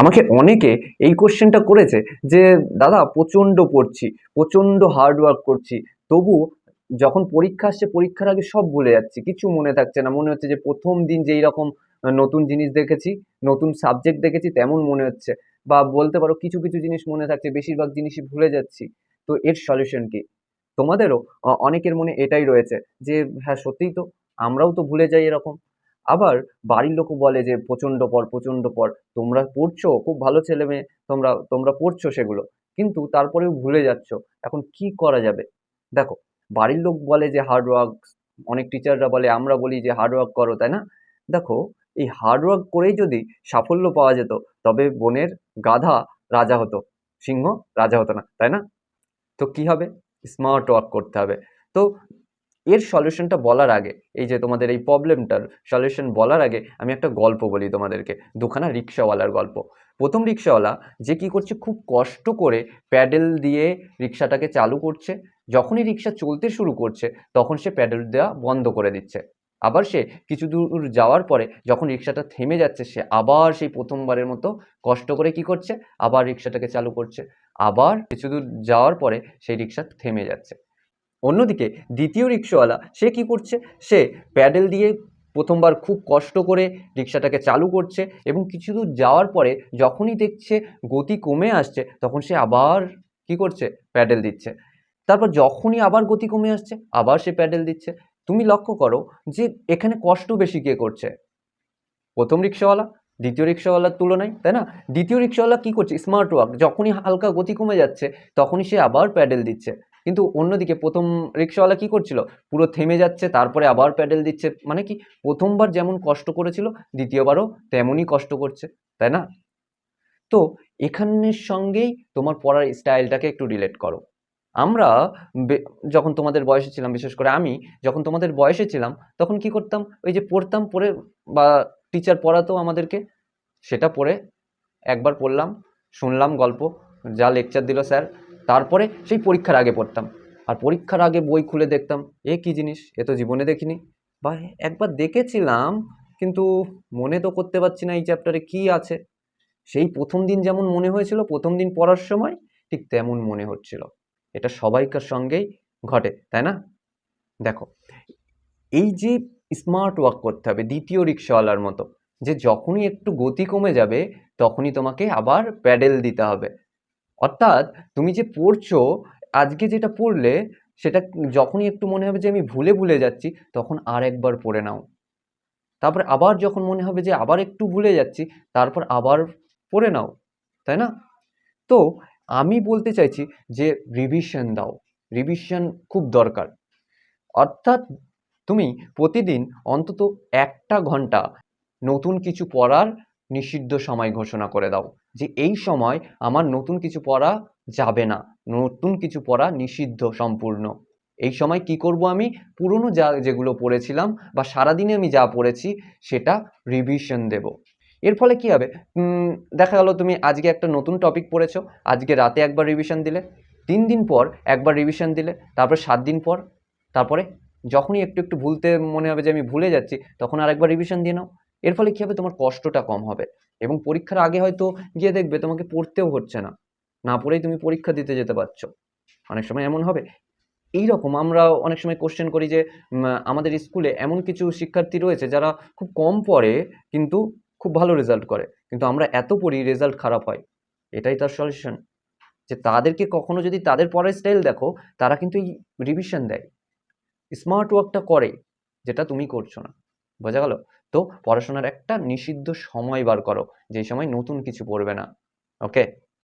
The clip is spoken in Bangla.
আমাকে অনেকে এই কোশ্চেনটা করেছে যে, দাদা, প্রচণ্ড পড়ছি, প্রচণ্ড হার্ড ওয়ার্ক করছি। তবু যখন পরীক্ষা আসছে, পরীক্ষার আগে সব ভুলে যাচ্ছি, কিছু মনে থাকছে না। মনে হচ্ছে যে, প্রথম দিন যেই রকম নতুন জিনিস দেখেছি, নতুন সাবজেক্ট দেখেছি, তেমন মনে হচ্ছে। বা বলতে পারো, কিছু কিছু জিনিস মনে থাকছে, বেশিরভাগ জিনিসই ভুলে যাচ্ছি। তো এর সলিউশন কি? তোমাদেরও অনেকের মনে এটাই রয়েছে যে হ্যাঁ সত্যিই তো, আমরাও তো ভুলে যাই এরকম। আবার বাড়ির লোকও বলে যে, প্রচণ্ড পড় প্রচণ্ড পড় তোমরা পড়ছো, খুব ভালো ছেলে মেয়ে, তোমরা তোমরা পড়ছো সেগুলো। কিন্তু তারপরেও ভুলে যাচ্ছ, এখন কি করা যাবে? দেখো, বাড়ির লোক বলে যে হার্ড ওয়ার্ক অনেক টিচাররা বলে, আমরা বলি যে হার্ডওয়ার্ক করো, তাই না? দেখো, এই হার্ডওয়ার্ক করেই যদি সাফল্য পাওয়া যেত, তবে বনের গাধা রাজা হতো, সিংহ রাজা হতো না, তাই না? তো কি হবে? স্মার্ট ওয়ার্ক করতে হবে। তো এর সলিউশনটা বলার আগে, এই যে তোমাদের এই প্রবলেমটার সলিউশন বলার আগে আমি একটা গল্প বলি তোমাদেরকে, দুখানা রিক্সাওয়ালার গল্প। প্রথম রিক্সাওয়ালা যে কি করছে, খুব কষ্ট করে প্যাডেল দিয়ে রিক্সাটাকে চালু করছে, যখনই রিক্সা চলতে শুরু করছে, তখন সে প্যাডেল দেওয়া বন্ধ করে দিচ্ছে। আবার সে কিছু দূর যাওয়ার পরে যখন রিক্সাটা থেমে যাচ্ছে, সে আবার সেই প্রথমবারের মতো কষ্ট করে কি করছে, আবার রিক্সাটাকে চালু করছে। আবার কিছু দূর যাওয়ার পরে সেই রিক্সা থেমে যাচ্ছে। অন্যদিকে দ্বিতীয় রিক্সাওয়ালা, সে কি করছে? সে প্যাডেল দিয়ে প্রথমবার খুব কষ্ট করে রিক্সাটাকে চালু করছে এবং কিছু দূর যাওয়ার পরে যখনই দেখছে গতি কমে আসছে, তখন সে আবার কি করছে? প্যাডেল দিচ্ছে। তারপর যখনই আবার গতি কমে আসছে, আবার সে প্যাডেল দিচ্ছে। তুমি লক্ষ্য করো যে এখানে কষ্ট বেশি কে করছে? প্রথম রিক্সাওয়ালা, দ্বিতীয় রিক্সাওয়ালার তুলনায়, তাই না? দ্বিতীয় রিক্সাওয়ালা কি করছে? স্মার্ট ওয়ার্ক যখনই হালকা গতি কমে যাচ্ছে, তখনই সে আবার প্যাডেল দিচ্ছে। কিন্তু অন্যদিকে প্রথম রিক্সাওয়ালা কি করছিল? পুরো থেমে যাচ্ছে, তারপরে আবার প্যাডেল দিচ্ছে। মানে কি? প্রথমবার যেমন কষ্ট করেছিল, দ্বিতীয়বারও তেমনই কষ্ট করছে, তাই না? তো এখানের সঙ্গেই তোমার পড়ার স্টাইলটাকে একটু রিলেট করো। আমরা যখন তোমাদের বয়সে ছিলাম, বিশেষ করে আমি, যখন তোমাদের বয়সে ছিলাম, তখন কি করতাম? ওই যে পড়তাম পড়ে, বা টিচার পড়াতো আমাদেরকে, সেটা পড়ে, একবার পড়লাম, শুনলাম গল্প, যা লেকচার দিল স্যার তারপরে সেই পরীক্ষার আগে পড়তাম। আর পরীক্ষার আগে বই খুলে দেখতাম, এ কি জিনিস? এ তো জীবনে দেখিনি। বা একবার দেখেছিলাম, কিন্তু মনে তো করতে পারছি না এই চ্যাপ্টারে কি আছে। সেই প্রথম দিন যেমন মনে হয়েছিল, প্রথম দিন পড়ার সময় ঠিক তেমন মনে হচ্ছিল। এটা সবাইকার সঙ্গেই ঘটে, তাই না? দেখো, এই যে স্মার্ট ওয়ার্ক করতে হবে, দ্বিতীয় রিক্সাওয়ালার মতো, যে যখনই একটু গতি কমে যাবে, তখনই তোমাকে আবার প্যাডেল দিতে হবে। অর্থাৎ তুমি যে পড়ছো, আজকে যেটা পড়লে, সেটা যখনই একটু মনে হবে যে আমি ভুলে ভুলে যাচ্ছি, তখন আর একবার পড়ে নাও। তারপর আবার যখন মনে হবে যে আবার একটু ভুলে যাচ্ছি, তারপর আবার পড়ে নাও, তাই না? তো আমি বলতে চাইছি যে রিভিশন দাও। রিভিশন খুব দরকার। অর্থাৎ তুমি প্রতিদিন অন্তত একটা ঘণ্টা নতুন কিছু পড়ার নিষিদ্ধ সময় ঘোষণা করে দাও যে এই সময় আমার নতুন কিছু পড়া যাবে না। নতুন কিছু পড়া নিষিদ্ধ, সম্পূর্ণ। এই সময় কি করব আমি? পুরনো যা যেগুলো পড়েছিলাম বা সারাদিনে আমি যা পড়েছি সেটা রিভিশন দেব। এর ফলে কি হবে? দেখা গেল তুমি আজকে একটা নতুন টপিক পড়েছো, আজকে রাতে একবার রিভিশন দিলে, তিন দিন পর একবার রিভিশন দিলে, তারপরে সাত দিন পর, তারপরে যখনই একটু একটু ভুলতে মনে হবে যে আমি ভুলে যাচ্ছি, তখন আর একবার রিভিশন দিয়ে নাও। এর ফলে কী হবে? তোমার কষ্টটা কম হবে। এবং পরীক্ষার আগে হয়তো গিয়ে দেখবে তোমাকে পড়তেও হচ্ছে না। না পড়েই তুমি পরীক্ষা দিতে যেতে পারছ। অনেক সময় এমন হবে। এই রকম আমরা অনেক সময় কোশ্চেন করি যে আমাদের স্কুলে এমন কিছু শিক্ষার্থী রয়েছে যারা খুব কম পড়ে কিন্তু খুব ভালো রেজাল্ট করে। কিন্তু আমরা এত পড়ি রেজাল্ট খারাপ হয়। এটাই তার সলিউশন যে তাদেরকে কখনো যদি তাদের পড়ার স্টাইল দেখো, তারা কিন্তু এই রিভিশন দেয়। স্মার্ট ওয়ার্কটা করে, যেটা তুমি করছ না। বোঝা গেল? তো পড়াশোনার একটা নিষিদ্ধ সময় বার করো। যেই সময় নতুন কিছু পড়বে না। ওকে